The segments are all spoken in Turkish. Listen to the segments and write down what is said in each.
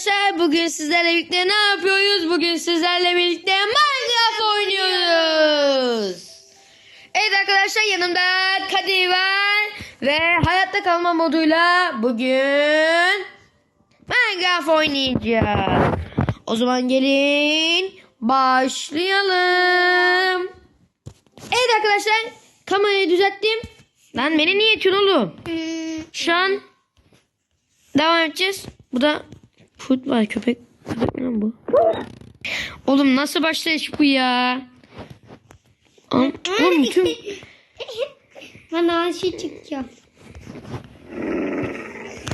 arkadaşlar. Bugün sizlerle birlikte ne yapıyoruz? Bugün sizlerle birlikte Minecraft oynuyoruz. Evet arkadaşlar yanımda Kadir var. Ve hayatta kalma moduyla bugün Minecraft oynayacağız. O zaman gelin başlayalım. Evet arkadaşlar kamerayı düzelttim. Lan beni niye itiyorsun oğlum? Şu an devam edeceğiz. Bu da fut var köpek. Köpek mi lan bu? Oğlum nasıl başlayış bu ya? Oğlum, oğlum bütün... Bana aşı çıkacağım.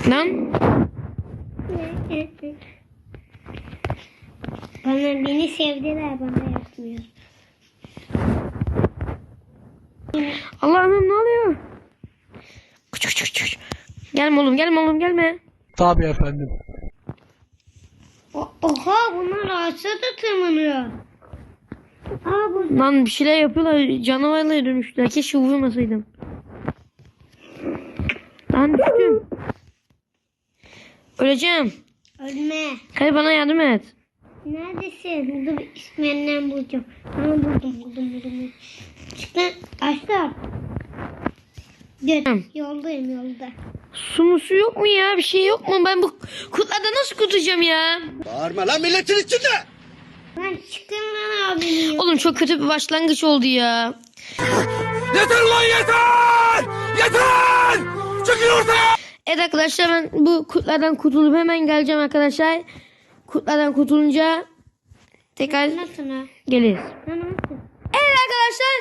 Lan Bana beni sevdiler bana yapmıyor. Allah'ım ne oluyor? Küçük küçük küçük. Gelme oğlum gelme oğlum gelme. Tabii efendim. Oha bunlar ağaçta da tırmanıyor. Aa bu Lan bir şeyler yapıyorlar. Canavarlara dönüştüler. Keşke vurmasaydım. Lan düştüm. Öleceğim. ölme. Kay bana yardım et. Neredesin? Dur isminden bulacağım. Tamam buldum buldum buldum. Çık lan. Gel yoldayım yolda. Su mu su yok mu ya? Bir şey yok mu? Ben bu kutlarda nasıl kutacağım ya? Bağırma lan milletin içinde. Lan çıkın lan abinin Oğlum çok kötü bir başlangıç oldu ya. Yeter lan yeter! Yeter! Çıkın ortaya! Evet arkadaşlar ben bu kurtlardan kurtulup hemen geleceğim arkadaşlar. Kurtlardan kurtulunca tekrar geliriz. Evet arkadaşlar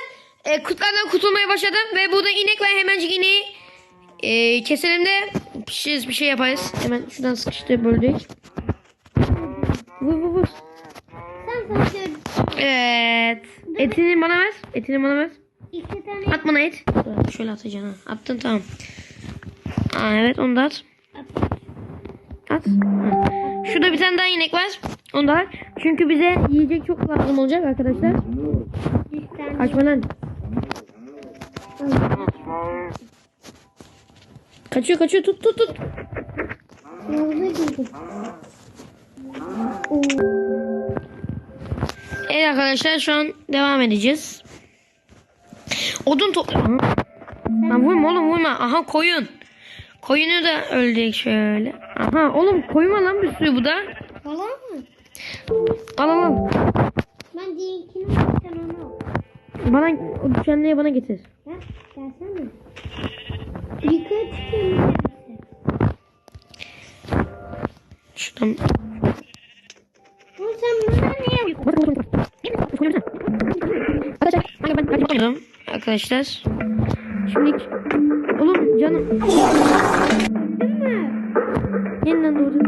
e, kurtlardan kurtulmaya başladım ve burada inek var hemencik ineği e, keselim de pişiririz bir şey yaparız. Hemen şuradan sıkıştı böldük. Vur vur vur. Sen sen şöyle Evet. Etini bana ver. Etini bana ver. iki tane At bana et. Şöyle atacaksın ha. Attın tamam. Aa, evet onu da at. At. Hı. Şurada bir tane daha inek var. Onu da at. Çünkü bize yiyecek çok lazım olacak arkadaşlar. tane. Kaçma lan. Kaçıyor kaçıyor tut tut tut. Evet arkadaşlar şu an devam edeceğiz. Odun topla. Lan vurma oğlum vurma. Aha koyun. Koyunu da öldük şöyle. Aha oğlum koyma lan bir suyu bu da. Valla mı? Al al al. Ben diğerkini sen onu al. Bana o düşenliği bana getir. Yukarı çıkayım. Şuradan. Sen bana yapıyorsun? Arkadaşlar. Arkadaşlar. Şimdi oğlum canım. Yeniden doğdu.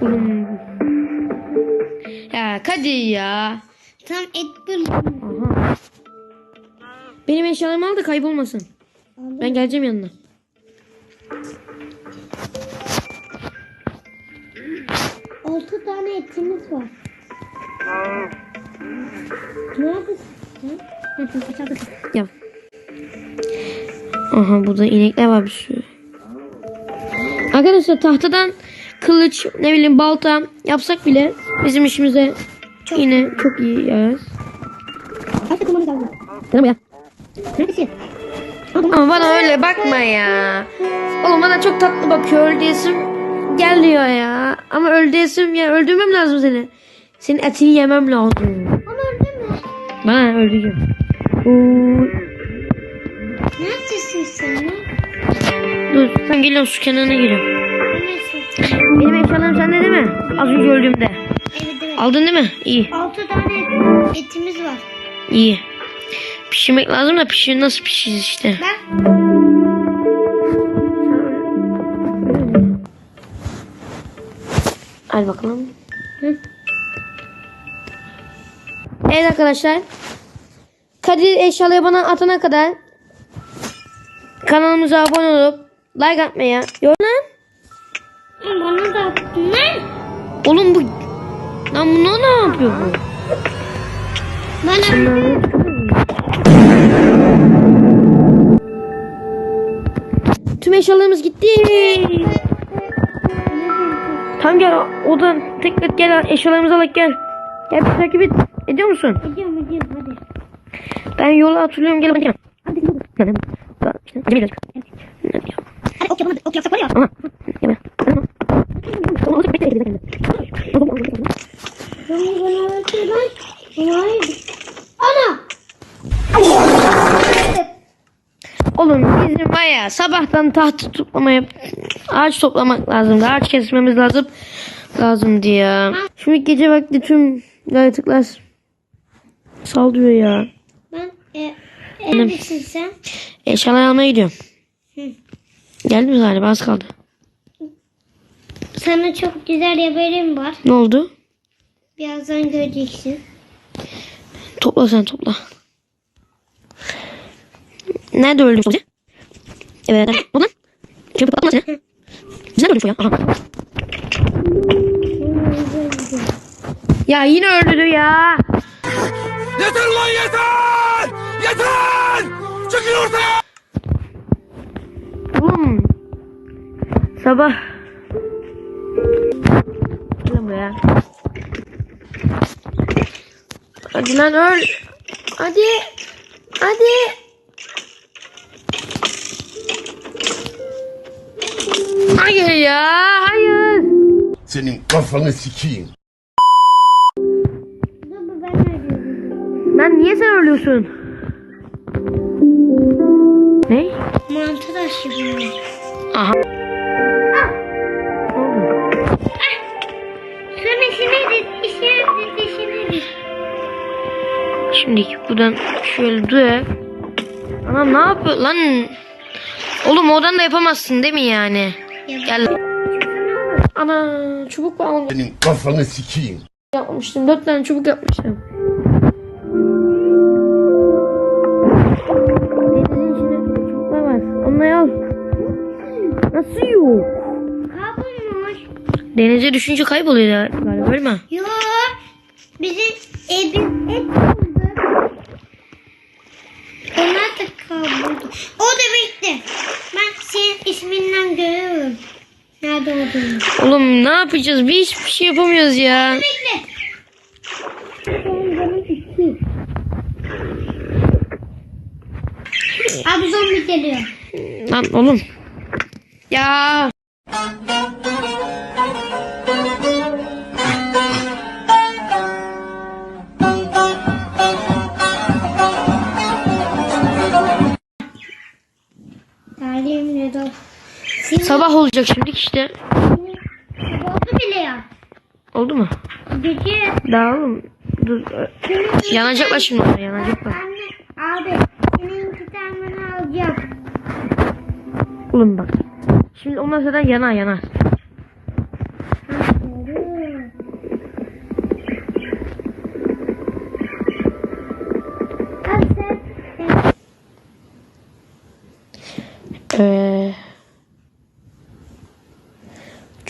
Oğlum. Ya Kadir ya. Tam et. Aha. Benim eşyalarımı al da kaybolmasın. Ben geleceğim yanına. Altı tane etimiz var. Neredesin? Ya. Aha burada inekler var bir sürü. Arkadaşlar tahtadan kılıç ne bileyim balta yapsak bile bizim işimize yine çok iyi yarar. Kaç takımımız kaldı? Değil mi ya? Ama bana öyle bakma ya. Oğlum bana çok tatlı bakıyor. Öl diyesim geliyor ya. Ama öl diyesim ya. Öldürmem lazım seni. Senin etini yemem lazım. Ama öldün mü? Bana öldüreceğim. Neredesin sen dur sen geliyorsun şu kenarına geliyorum. Benim eşyalarım sende değil mi? Az önce öldüğümde. Evet evet. Aldın değil mi? İyi. Altı tane etimiz var. iyi. Pişirmek lazım da pişir nasıl pişiriz işte. Bak. Hadi bakalım. Hı. Evet arkadaşlar. Kadir eşyaları bana atana kadar kanalımıza abone olup like atmaya. Yok lan. Bana da attın lan. Oğlum bu lan bu ne ne yapıyor bu? Bana Tüm eşyalarımız gitti. Tamam gel odan tekrar gel eşyalarımızı alıp gel. Gel bir takip et. Ediyor musun? Ediyorum ediyorum hadi. Ben yolu hatırlıyorum gel. Hadi. Hadi. Hadi. Hadi. Hadi. Hadi ok yapalım ok yapsak var ya. Aha. Gel be. Hadi. Tamam, hadi bekle, bekle, bekle. Bunu bana öğretir lan. Hayır. Ana. Oğlum bizim var ya sabahtan tahta toplamaya ağaç toplamak lazımdı. Ağaç kesmemiz lazım. Lazımdı ya. Şimdi gece vakti tüm yaratıklar saldırıyor ya. Ben e, neredesin sen? Eşyalar almaya gidiyorum. Hı. Geldi mi galiba az kaldı. Sana çok güzel haberim var. Ne oldu? Birazdan göreceksin. Topla sen topla. Nerede öldün oldu lan? Köpek atma seni. Biz nerede öldük ya? Aha. Ya yine öldürdü ya. Yeter ulan yeter! Yeter! Çıkın ortaya! Oğlum. Sabah. Gel buraya. Hadi lan öl. Hadi. Hadi. Hayır ya. Hayır. Senin kafanı sikeyim. Lan niye sen ölüyorsun? Ne? Mantı taşı bu. Aha. De. Şimdi buradan şöyle dur. Ana ne yapıyor lan? Oğlum oradan da yapamazsın değil mi yani? Gel. Ana çubuk almış Senin kafanı sikeyim. yapmıştım. Dört tane çubuk yapmıştım. Denizin içinde çubuklar var. Onları al. Nasıl yok? Kaybolmuş. Denize düşünce kayboluyor galiba öyle mi? Yok. Bizim evin et buldu. Onlar da kayboldu. O da bitti. Ben senin isminden görüyorum. Nerede olduğunu. Oğlum ne yapacağız? Biz hiçbir şey yapamıyoruz ya. İki. Abi zombi geliyor. Lan oğlum. Ya. Sabah olacak şimdi işte. oldu bile ya. Oldu mu? Gece. Daha oğlum. Dur. Yanacaklar şimdi onlar yanacaklar. Anne abi senin iki tane alacağım. Oğlum bak. Şimdi onlar zaten yanar yanar.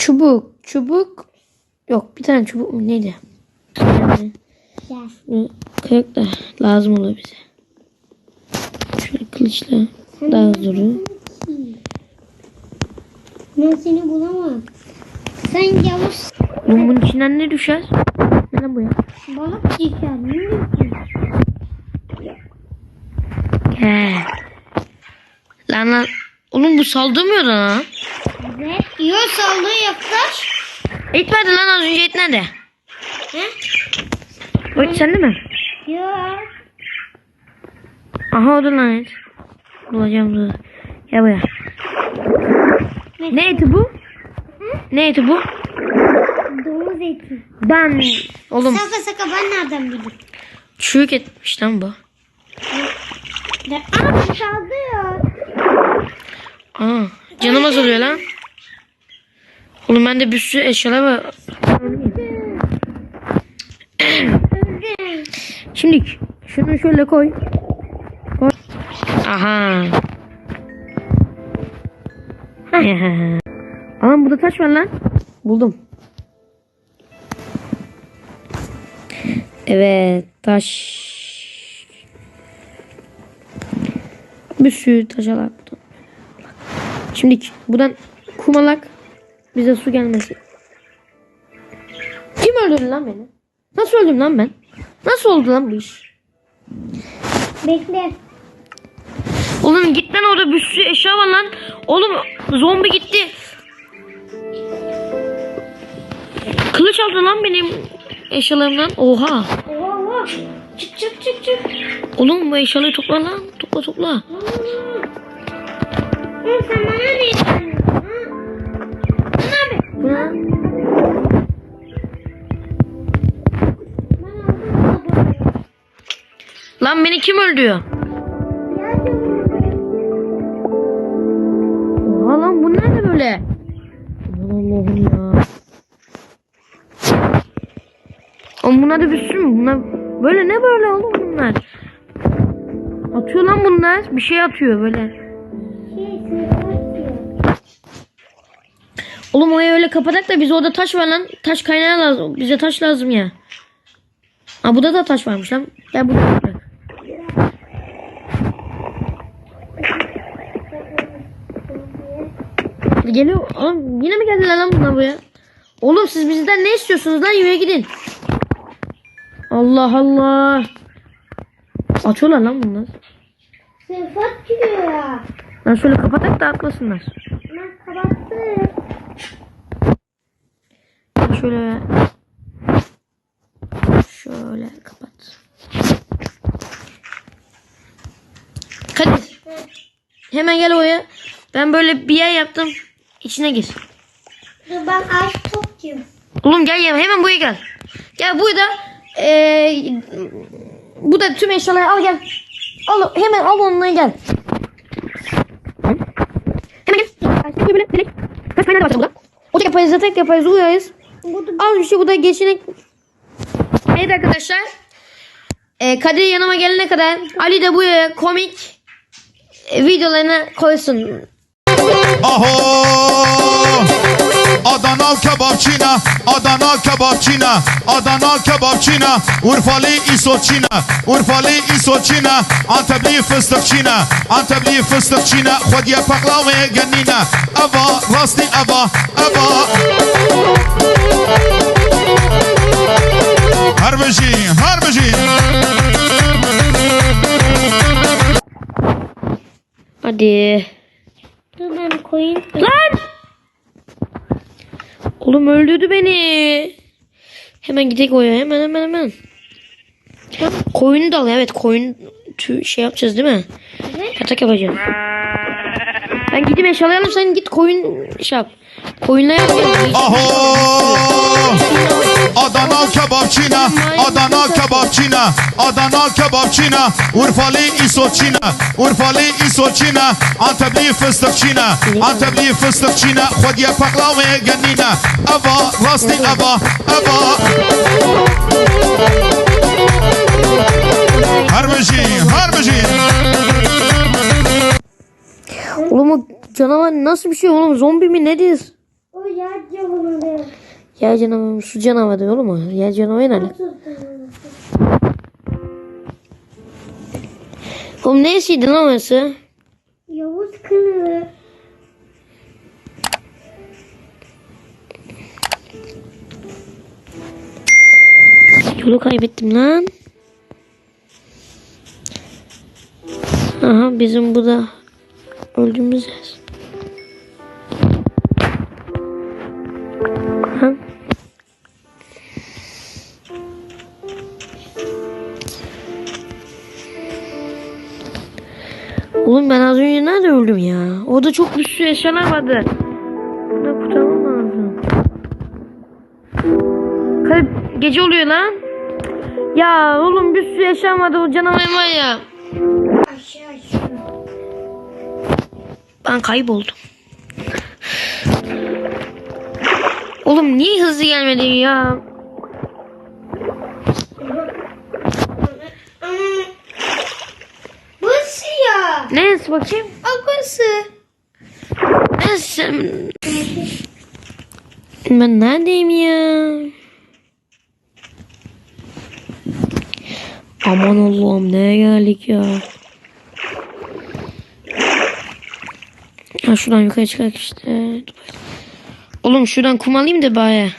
Çubuk. Çubuk. Yok bir tane çubuk mu neydi? Yani, da lazım olur bize. Şöyle kılıçla daha zoru. Ben seni bulamam. Sen yavuz Oğlum bunun içinden ne düşer? Ne lan bu ya? balık çıkar. Ne diyorsun? He. Lan lan. Oğlum bu saldırmıyor lan. Evet. Yok saldığı yaklaş. Et verdi lan az önce et nerede? He? O et sende mi? Yok. Aha o da lan et. Bulacağım dur. Gel buraya. Ne eti bu? Ne eti bu? Domuz eti. Ben. Oğlum Saka saka ben nereden bileyim? çürük etmiş lan bu. De, Aa saldırıyor. Aa, canım azalıyor lan. Oğlum bende bir sürü eşyalar var. Şimdi şunu şöyle koy. Koy. Aha. Anam burada taş var lan. Buldum. Evet taş. Bir sürü taş var. Şimdi buradan kumalak bize su gelmesi. Kim öldürdü lan beni? Nasıl öldüm lan ben? Nasıl oldu lan bu iş? Bekle. Oğlum git lan orada bir sürü eşya var lan. Oğlum zombi gitti. Kılıç aldı lan benim eşyalarımdan. Oha. Oha oha. Çık çık çık çık. Oğlum bu eşyaları topla lan. Topla topla. Oğlum sen bana ne Lan beni kim öldürüyor? Oha lan bu ne böyle? Allah'ım ya. Oğlum bunlar da bir sürü mü? Bunlar böyle ne böyle oğlum bunlar? Atıyor lan bunlar. Bir şey atıyor böyle. Oğlum orayı öyle kapatak da biz orada taş var lan. Taş kaynağı lazım. Bize taş lazım ya. Ha burada da taş varmış lan. Gel burada. bırak. Geliyor. Oğlum yine mi geldiler lan bunlar buraya? Oğlum siz bizden ne istiyorsunuz lan? Yürüye gidin. Allah Allah. Atıyorlar lan bunlar. Sıfat çıkıyor ya. Lan şöyle kapatak da atmasınlar. Ben kapattım. Şöyle şöyle kapat. Kadir. Hemen gel oraya. Ben böyle bir yer yaptım. İçine gir. Dur ben ağaç topluyorum. Oğlum gel ya hemen buraya gel. Gel burada eee bu da tüm eşyaları al gel. Al hemen al onunla gel. Hemen gel. Böyle direkt. Kaç kaynağı var burada. Ocak yaparız, yatak yaparız, uyarız. Bu bir şey bu da geçinek. Evet arkadaşlar. Ee, Kadir yanıma gelene kadar Ali de buraya komik e, videolarını koysun. Aho! آدانا کباب چینا آدانا کباب چینا آدانا کباب چینا اورفالی ایسو چینا اورفالی ایسو چینا آنتبلی فستق چینا آنتبلی فستق چینا خودیا پقلاوه گنینا آوا راستی آوا آوا هر بچی هر بچی آدی تو من کوین لاد Oğlum öldürdü beni. Hemen gidelim oraya hemen hemen hemen. Koyunu da al evet koyun tü- şey yapacağız değil mi? Evet. Yatak yapacağız. Ben gidip eşyalayalım sen git koyun şey yap. Koyunla yap. Aho! Adana kebapçina, Adana kebapçina, Adana kebapçina, Urfalı isoçina, Urfalı isoçina, Antepli fıstıkçina, Antepli fıstıkçina, Xwediye paklavaya genina, Eva, rasti eva, eva. Her bejin. Oğlum o canavar nasıl bir şey oğlum zombi mi nedir? O yer camını Yer canavarı mı? su canavarı oğlum o. Yer canavarı ne? Oğlum neresiydi lan orası? Yavuz kılığı. Yolu kaybettim lan. Aha bizim bu da öldüğümüz yer. Öldüm ya? Orada çok bir sürü eşyalar vardı. Bunu kurtarmam lazım. Kayıp gece oluyor lan. Ya oğlum bir sürü eşya vardı o canavar var ya. Ben kayboldum. Oğlum niye hızlı gelmedin ya? Bu siyah. Neyse bakayım. Akısı. Neyse. Ben neredeyim ya? Aman Allah'ım neye geldik ya? Ha şuradan yukarı çıkar işte. Oğlum şuradan kum alayım da bari.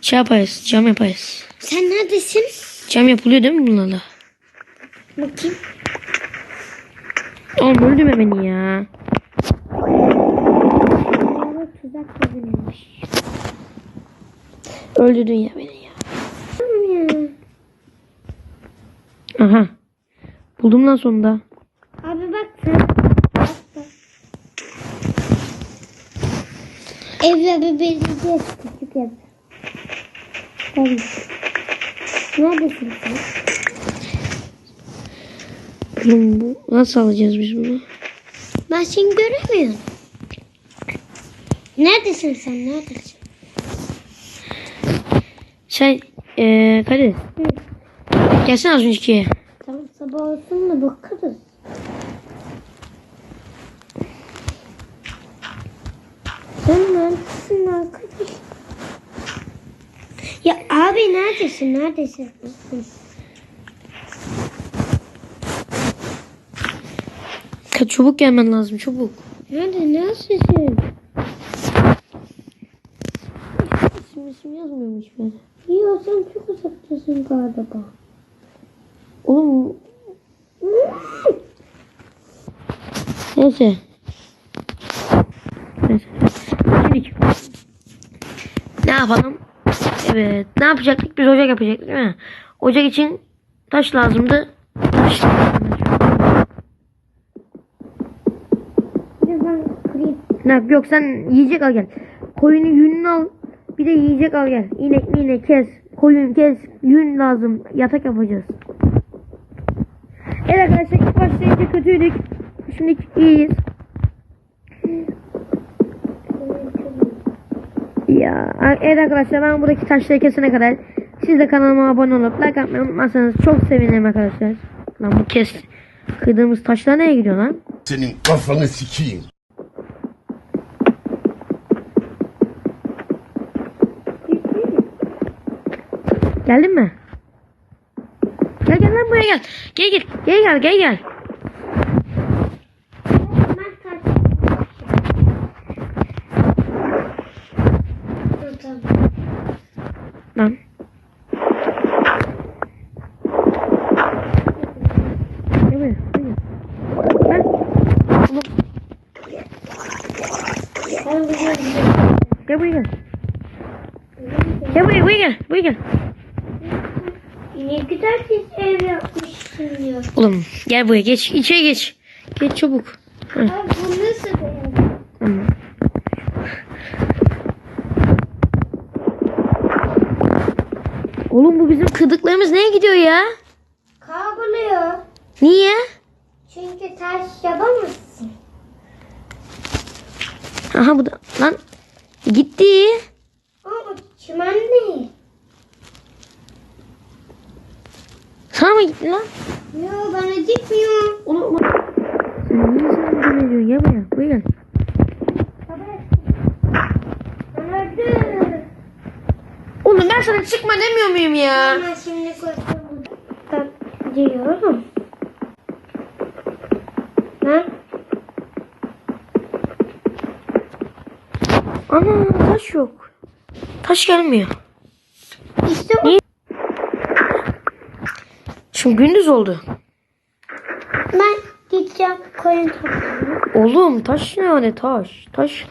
Şey yaparız. Cam yaparız. Sen neredesin? Cam yapılıyor değil mi bunlarla? Bakayım. Oğlum öldürme beni ya. Tuzak kazanılmış. Öldürdün ya beni ya. Aha. Buldum lan sonunda. Abi bak sen. Evle bir belirleyeceğiz. Küçük ev. Tabii. Neredesin sen? Oğlum bu nasıl alacağız biz bunu? Ben seni göremiyorum. Neredesin sen? Neredesin? Sen eee Kadir. Gelsene az önceki. Tamam sabah olsun da bakarız. Sen neredesin arkadaş? Ya abi neredesin? Neredesin? Kaç çabuk gelmen lazım çabuk. Nerede? Neredesin? İsim isim yazmıyormuş böyle. Ya sen çok uzaktasın galiba. Oğlum. Neyse. Neyse. Ne yapalım? Evet. Ne yapacaktık? Biz ocak yapacaktık değil mi? Ocak için taş lazımdı. Taş lazımdı. Bir de ben Ne, yok sen yiyecek al gel. Koyunu yününü al. Bir de yiyecek al gel. İnek mi inek kes. Koyun kes. Yün lazım. Yatak yapacağız. Evet arkadaşlar ilk başlayınca kötüydük. Şimdi iyiyiz. Ya evet arkadaşlar ben buradaki taşları kesene kadar siz de kanalıma abone olup like atmayı unutmazsanız çok sevinirim arkadaşlar. Lan bu kes kırdığımız taşlar nereye gidiyor lan? Senin kafanı sikeyim. Geldin mi? Gel gel lan buraya gel. Gel gel. Gel gel gel gel. Ben kaç. Dur, tamam. Lan. Gel buraya. Gel. Lan. Oğlum, Ben biliyorum. Gel buraya gel. Gel buraya buraya gel. Buraya gel. Ne güzel siz ev yapmışsın ya. Oğlum gel buraya geç. İçeri geç. Geç çabuk. Hı, Abi bu nasıl tamam. Oğlum bu bizim kırdıklarımız neye gidiyor ya? Kavruluyor. Niye? Çünkü taş yapamazsın. Aha bu da lan gitti. Ama çimen değil. Sana mı gitti lan? Yo bana gitmiyor. Onu Sen niye sana böyle diyorsun? Gel buraya. Buraya gel. Oğlum ben sana çıkma demiyor muyum ya? Ama şimdi koştum diyorum. Lan Ana taş yok. Taş gelmiyor. işte o. Niye? Şimdi gündüz oldu. Ben gideceğim koyun toplamaya. Oğlum taş ne hani taş? Taş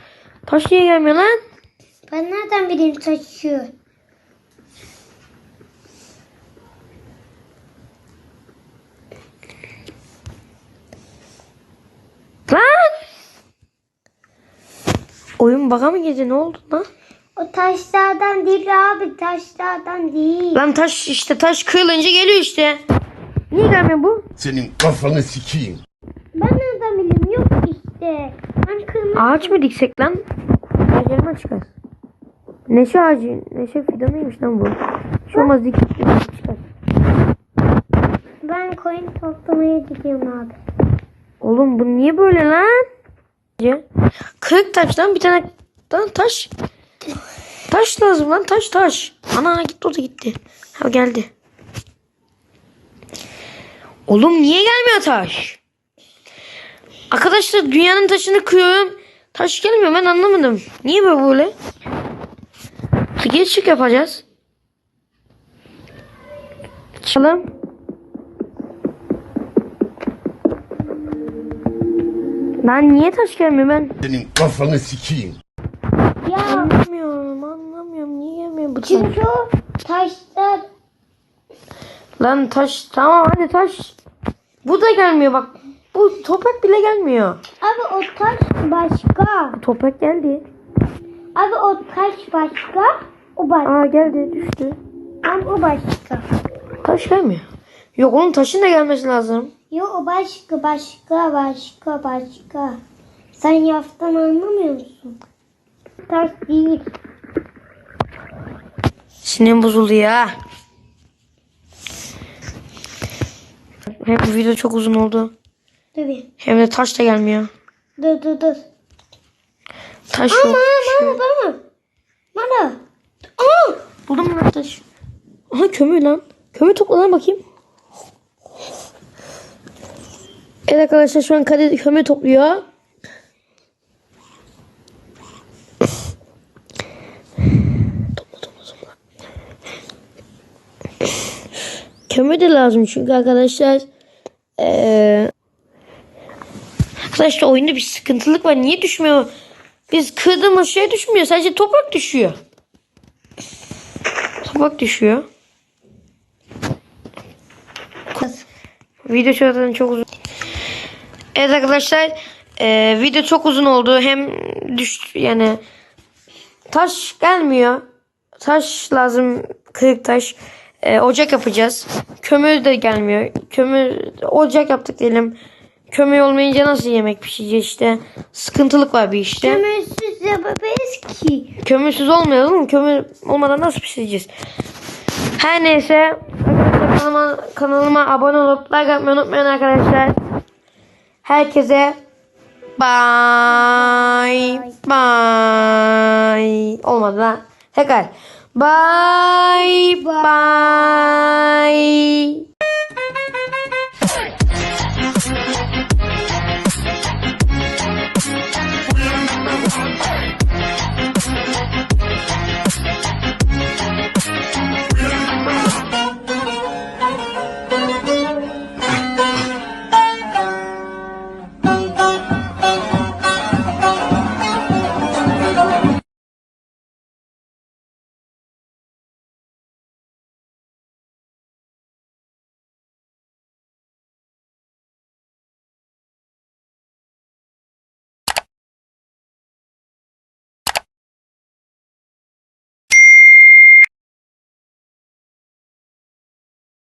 taş niye gelmiyor lan? Ben nereden bileyim taşıyor? Lan! Oyun baka mı girdi ne oldu lan? O taşlardan değil abi taşlardan değil. Lan taş işte taş kırılınca geliyor işte. Niye gelmiyor bu? Senin kafanı sikeyim. Ben nereden bileyim yok işte. Ben kırmızı. Ağaç mı diksek lan? Ağaclarına çıkar. Neşe ağacı, neşe fidanıymış lan bu. Hiç olmaz dik çıkar. Ben koyun toplamaya gidiyorum abi. Oğlum bu niye böyle lan? Kırık taştan bir tane taş. Taş lazım lan taş taş. Ana gitti o da gitti. Ha geldi. Oğlum niye gelmiyor taş? Arkadaşlar dünyanın taşını kırıyorum. Taş gelmiyor ben anlamadım. Niye böyle böyle? Geçik yapacağız. Çalalım. Lan niye taş gelmiyor ben? Senin kafanı sikeyim. Ya anlamıyorum. Taş? çünkü o taşlar Lan taş tamam hadi taş. Bu da gelmiyor bak. Bu toprak bile gelmiyor. Abi o taş başka. Toprak geldi. Abi o taş başka. O başka. Aa geldi düştü. Ama o başka. Taş gelmiyor. Yok onun taşın da gelmesi lazım. Yok o başka başka başka başka. Sen yaftan anlamıyor musun? Taş değil. Sinirim bozuldu ya. Hem bu video çok uzun oldu. Tabii. Hem de taş da gelmiyor. Dur dur dur. Taş Ama yok. bana bana. Bana. Aa! Buldum lan taş. Aha kömür lan. Kömür topla lan bakayım. Evet arkadaşlar şu an Kadir kömür topluyor. Topla topla topla. Kömür de lazım çünkü arkadaşlar. Ee, arkadaşlar oyunda bir sıkıntılık var. Niye düşmüyor? Biz kırdığımız şey düşmüyor. Sadece toprak düşüyor. Toprak düşüyor. Video zaten çok uzun. Evet arkadaşlar e, video çok uzun oldu. Hem düş yani taş gelmiyor. Taş lazım kırık taş. E, ocak yapacağız. Kömür de gelmiyor. Kömür ocak yaptık diyelim. Kömür olmayınca nasıl yemek pişecek işte. Sıkıntılık var bir işte. Kömürsüz yapamayız ki. Kömürsüz olmuyor oğlum. Kömür olmadan nasıl pişireceğiz? Her neyse. Arkadaşlar kanalıma, kanalıma abone olup like atmayı unutmayın arkadaşlar. Herkese bye bye. Olmadı lan. Tekrar. Bye bye.